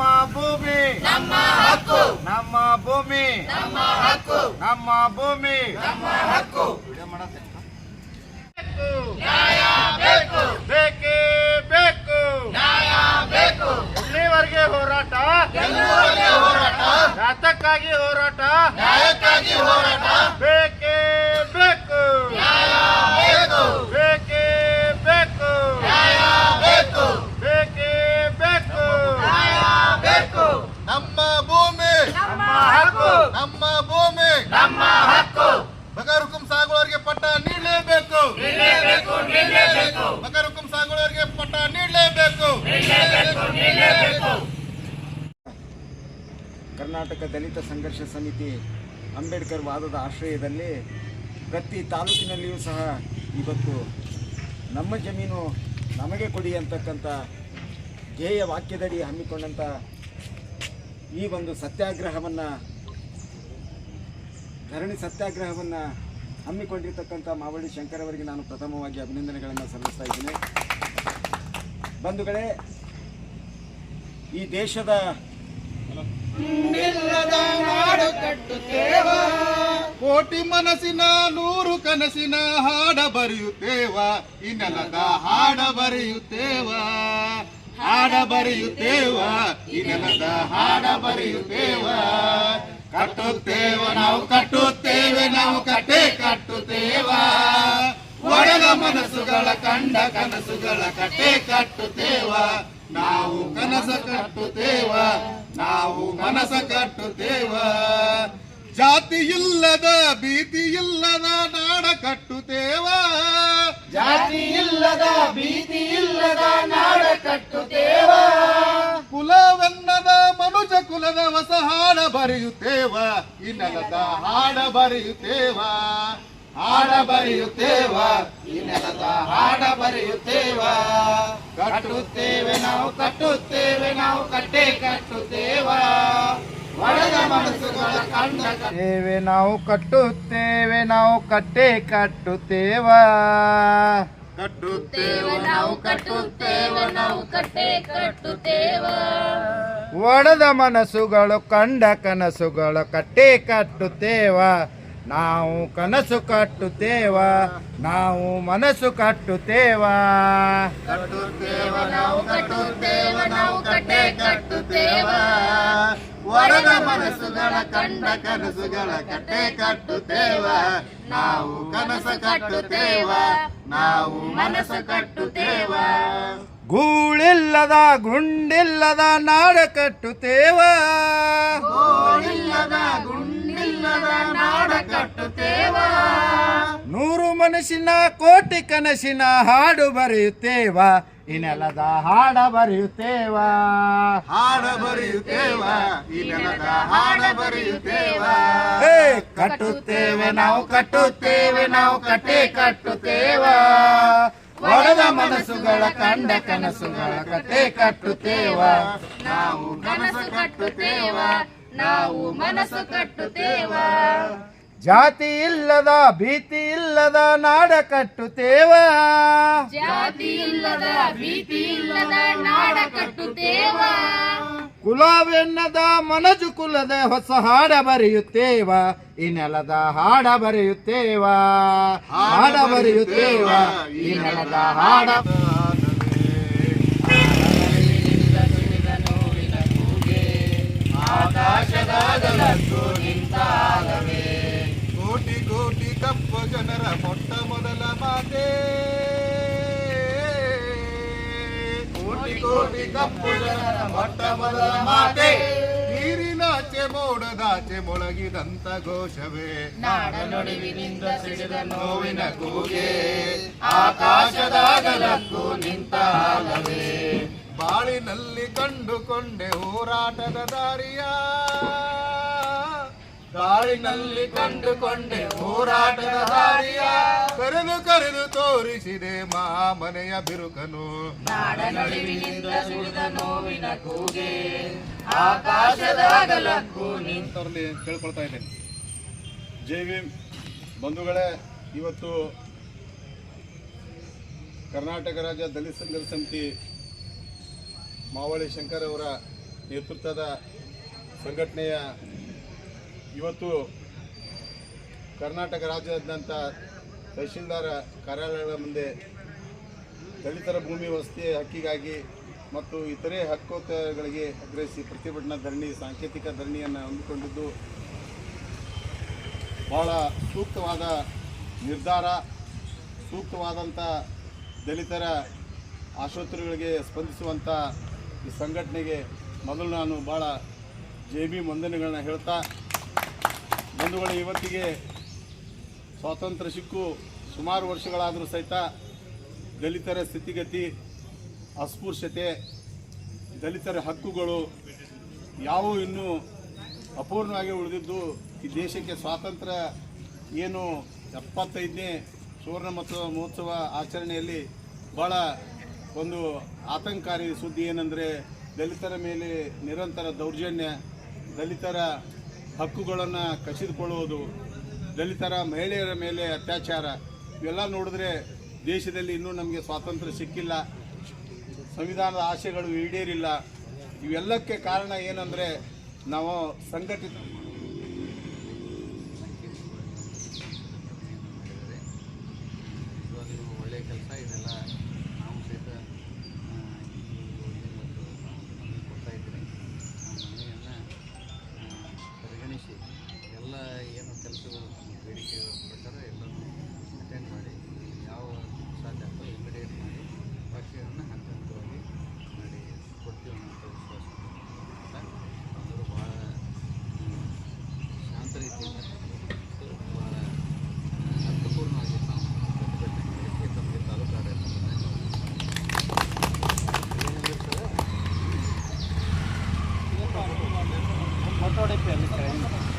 ನಮ್ಮ ಭೂಮಿ. ನಮ್ಮ ಹಕ್ಕು. ನಮ್ಮ ಭೂಮಿ. ನಮ್ಮ ಹಕ್ಕು. ನಮ್ಮ ಭೂಮಿ. ನಮ್ಮ ಹಕ್ಕು. ನ್ಯಾಯ ಬೇಕು. ಬೇಕೇ ಬೇಕು. ನ್ಯಾಯ ಬೇಕು. ಎಲ್ಲಿವರೆಗೆ ಹೋರಾಟ? ಎಲ್ಲಿವರೆಗೆ ಹೋರಾಟ? ಜಾತಕ್ಕಾಗಿ ಹೋರಾಟ? ನ್ಯಾಯಕ್ಕಾಗಿ ಹೋರಾಟ? ಬೇಕು ನೀಡಲೇಬೇಕು ಸಾಗುವವರಿಗೆ ಪಟ್ಟ ನೀಡಲೇಬೇಕು. ಕರ್ನಾಟಕ ದಲಿತ ಸಂಘರ್ಷ ಸಮಿತಿ ಅಂಬೇಡ್ಕರ್ ವಾದದ ಆಶ್ರಯದಲ್ಲಿ ಪ್ರತಿ ತಾಲೂಕಿನಲ್ಲಿಯೂ ಸಹ ಇವತ್ತು ನಮ್ಮ ಜಮೀನು ನಮಗೆ ಕೊಡಿ ಅಂತಕ್ಕಂಥ ಧ್ಯೇಯ ವಾಕ್ಯದಡಿ ಹಮ್ಮಿಕೊಂಡಂಥ ಈ ಒಂದು ಸತ್ಯಾಗ್ರಹವನ್ನು ಧರಣಿ ಸತ್ಯಾಗ್ರಹವನ್ನು ಹಮ್ಮಿಕೊಂಡಿರ್ತಕ್ಕಂಥ ಮಾವಳ್ಳಿ ಶಂಕರ್ ಅವರಿಗೆ ನಾನು ಪ್ರಥಮವಾಗಿ ಅಭಿನಂದನೆಗಳನ್ನು ಸಲ್ಲಿಸ್ತಾ ಇದ್ದೇನೆ. ಬಂಧುಗಳೇ ಈ ದೇಶದ ಕೋಟಿ ಮನಸ್ಸಿನ ನೂರು ಕನಸಿನ ಹಾಡ ಬರೆಯುತ್ತೇವ. ಇನ್ನಲದ ನೆಲದ ಹಾಡ ಬರೆಯುತ್ತೇವ. ಹಾಡ ಬರೆಯುತ್ತೇವ. ಇನ್ನಲದ ನೆಲದ ಹಾಡ ಬರೆಯುತ್ತೇವ. ಕಟ್ಟುತ್ತೇವ, ನಾವು ಕಟ್ಟುತ್ತೇವೆ, ನಾವು ಕಟ್ಟೆ ಕಟ್ಟುತ್ತೇವ. ಒಡೆದ ಮನಸ್ಸುಗಳ ಕಂಡ ಕನಸುಗಳ ಕಟ್ಟೆ ಕಟ್ಟುತ್ತೇವ. ನಾವು ಕನಸ ಕಟ್ಟುತ್ತೇವ, ನಾವು ಮನಸ ಕಟ್ಟುತ್ತೇವ. ಜಾತಿ ಇಲ್ಲದ, ಭೀತಿ ಇಲ್ಲದ ನಾಡ ಕಟ್ಟುತ್ತೇವ. ಜಾತಿ ಇಲ್ಲದ, ಭೀತಿ ಇಲ್ಲದ ನಾಡ ಕಟ್ಟುತ್ತೇವ. ಮನುಜ ಕುಲದ ಹೊಸ ಹಾಡ ಬರೆಯುತ್ತೇವ ಈ ನೆಲದ ಹಾಡ ಬರೆಯುತ್ತೇವ. ಹಾಡ ಬರೆಯುತ್ತೇವ ಈ ನೆಲದ ಹಾಡ ಬರೆಯುತ್ತೇವ. ಕಟ್ಟುತ್ತೇವೆ ನಾವು ಕಟ್ಟುತ್ತೇವೆ ನಾವು ಕಟ್ಟೆ ಕಟ್ಟುತ್ತೇವ. ನಾವು ಕಟ್ಟುತ್ತೇವೆ ನಾವು ಕಟ್ಟೆ ಕಟ್ಟುತ್ತೇವ. ಒಡೆದ ಮನಸ್ಸುಗಳು ಕಂಡ ಕನಸುಗಳು ಕಟ್ಟೆ ಕಟ್ಟುತ್ತೇವ. ನಾವು ಕನಸು ಕಟ್ಟುತ್ತೇವ ನಾವು ಮನಸ್ಸು ಕಟ್ಟುತ್ತೇವ. ಕಟ್ಟುತ್ತೇವ ನಾವು ಕಟ್ಟುತ್ತೇವ ನಾವು ಕಟ್ಟೆ ಕಟ್ಟುತ್ತೇವ. ಮನಸ್ಸುಗಳ ಕಂಡ ಕನಸುಗಳ ಕಟ್ಟೆ ಕಟ್ಟುತ್ತೇವ. ನಾವು ಕನಸು ಕಟ್ಟುತ್ತೇವ ನಾವು ಮನಸ್ಸು ಕಟ್ಟುತ್ತೇವ. ಗೂಳಿಲ್ಲದ ಗುಂಡಿಲ್ಲದ ನಾಡ ಕಟ್ಟುತ್ತೇವ. ಮನಸ್ಸಿನ ಕೋಟಿ ಕನಸಿನ ಹಾಡು ಬರೆಯುತ್ತೇವ? ಈ ನೆಲದ ಹಾಡ ಬರೆಯುತ್ತೇವ? ಹಾಡ ಬರೆಯುತ್ತೇವ? ಈ ನೆಲದ ಹಾಡ ಬರೆಯುತ್ತೇವ? ಹೇ, ಕಟ್ಟುತ್ತೇವೆ ನಾವು ಕಟ್ಟುತ್ತೇವೆ ನಾವು ಕಟ್ಟೆ ಕಟ್ಟುತ್ತೇವ? ಒಳದ ಮನಸ್ಸುಗಳ ಕಂಡ ಕನಸುಗಳ ಕಟ್ಟೆ ಕಟ್ಟುತ್ತೇವ? ನಾವು ಕನಸು ಕಟ್ಟುತ್ತೇವ? ನಾವು ಮನಸ್ಸು ಕಟ್ಟುತ್ತೇವ? ಜಾತಿ ಇಲ್ಲದ ಭೀತಿ ಇಲ್ಲದ ನಾಡ ಕಟ್ಟುತ್ತೇವ. ಜಾತಿ ಇಲ್ಲದ ಭೀತಿ ಇಲ್ಲದ ನಾಡ ಕಟ್ಟುತ್ತೇವ. ಕುಲವೆನ್ನದ ಮನಜು ಕುಲದ ಹೊಸ ಹಾಡ ಬರೆಯುತ್ತೇವ. ಈ ನೆಲದ ಹಾಡ ಬರೆಯುತ್ತೇವ. ಹಾಡ ಬರೆಯುತ್ತೇವ. ಈ ನೆಲದ ಹಾಡ ಕೋಟಿ ಕೋಟಿ ಕಪ್ಪ ಜನರ ಮೊಟ್ಟ ಮಾತೆ. ಕೋಟಿ ಕೋಟಿ ಕಪ್ಪು ಜನರ ಮೊಟ್ಟ ಮೊದಲ ಮಾತೆ. ನೀರಿನಾಚೆ ಮೋಡದಾಚೆ ಮೊಳಗಿದಂತ ಘೋಷವೇ. ನಾಡ ನುಡಿವಿನಿಂದ ಸಿಡಿದ ನೋವಿನ ಕೂಗೆ. ಆಕಾಶದಾಗಲಕ್ಕೂ ನಿಂತ ಬಾಳಿನಲ್ಲಿ ಕಂಡುಕೊಂಡೆ ಹೋರಾಟದ ದಾರಿಯ ಬಾಳಿನಲ್ಲಿ ಕಂಡುಕೊಂಡೆ ಹೋರಾಟದ ಹಾರಿಯ ಕರೆದು ಕರೆದು ತೋರಿಸಿದೆ ಮನೆಯ ಬಿರುಕನು. ನಾಡ ನುಡಿವಿನಿಂದ ಸಿಡಿದ ನೋವಿನ ಕೂಗೆ. ಆಕಾಶದಾಗಲಕ್ಕೂ ನಿಂತವರಲ್ಲಿ ಕೇಳ್ಕೊಳ್ತಾ ಇದ್ದೇನೆ. ಜೈ ವಿ ಬಂಧುಗಳೇ ಇವತ್ತು ಕರ್ನಾಟಕ ರಾಜ್ಯ ದಲಿತ ಸಂಘರ್ಷ ಸಮಿತಿ ಮಾವಳಿ ಶಂಕರ್ ಅವರ ನೇತೃತ್ವದ ಸಂಘಟನೆಯ ಇವತ್ತು ಕರ್ನಾಟಕ ರಾಜ್ಯಾದ್ಯಂತ ತಹಶೀಲ್ದಾರ ಕಾರ್ಯಾಲಯಗಳ ಮುಂದೆ ದಲಿತರ ಭೂಮಿ ವಸತಿ ಹಕ್ಕಿಗಾಗಿ ಮತ್ತು ಇತರೆ ಹಕ್ಕುಗಳಿಗೆ ಆಗ್ರಹಿಸಿ ಪ್ರತಿಭಟನಾ ಧರಣಿ, ಸಾಂಕೇತಿಕ ಧರಣಿಯನ್ನು ಹೊಂದಿಕೊಂಡಿದ್ದು ಬಹಳ ಸೂಕ್ತವಾದ ನಿರ್ಧಾರ ಸೂಕ್ತವಾದಂಥ ದಲಿತರ ಆಶೋತ್ತರಗಳಿಗೆ ಸ್ಪಂದಿಸುವಂಥ ಈ ಸಂಘಟನೆಗೆ ಮೊದಲು ನಾನು ಭಾಳ ಜೇಬಿ ಬಿ ವಂದನೆಗಳನ್ನ ಹೇಳ್ತಾ ಬಂಧುಗಳು ಇವತ್ತಿಗೆ ಸ್ವಾತಂತ್ರ್ಯ ಸಿಕ್ಕು ಸುಮಾರು ವರ್ಷಗಳಾದರೂ ಸಹಿತ ದಲಿತರ ಸ್ಥಿತಿಗತಿ ಅಸ್ಪೃಶ್ಯತೆ ದಲಿತರ ಹಕ್ಕುಗಳು ಯಾವೂ ಇನ್ನೂ ಅಪೂರ್ಣವಾಗಿ ಉಳಿದಿದ್ದು ಈ ದೇಶಕ್ಕೆ ಸ್ವಾತಂತ್ರ್ಯ ಏನು ಎಪ್ಪತ್ತೈದನೇ ಸುವರ್ಣ ಮಹೋತ್ಸವ ಮಹೋತ್ಸವ ಆಚರಣೆಯಲ್ಲಿ ಭಾಳ ಒಂದು ಆತಂಕಾರಿ ಸುದ್ದಿ ಏನಂದರೆ ದಲಿತರ ಮೇಲೆ ನಿರಂತರ ದೌರ್ಜನ್ಯ, ದಲಿತರ ಹಕ್ಕುಗಳನ್ನು ಕಸಿದುಕೊಳ್ಳುವುದು, ದಲಿತರ ಮಹಿಳೆಯರ ಮೇಲೆ ಅತ್ಯಾಚಾರ, ಇವೆಲ್ಲ ನೋಡಿದ್ರೆ ದೇಶದಲ್ಲಿ ಇನ್ನೂ ನಮಗೆ ಸ್ವಾತಂತ್ರ್ಯ ಸಿಕ್ಕಿಲ್ಲ. ಸಂವಿಧಾನದ ಆಶೆಗಳು ಈಡೇರಿಲ್ಲ. ಇವೆಲ್ಲಕ್ಕೆ ಕಾರಣ ಏನಂದರೆ ನಾವು ಸಂಘಟಿತ Okay.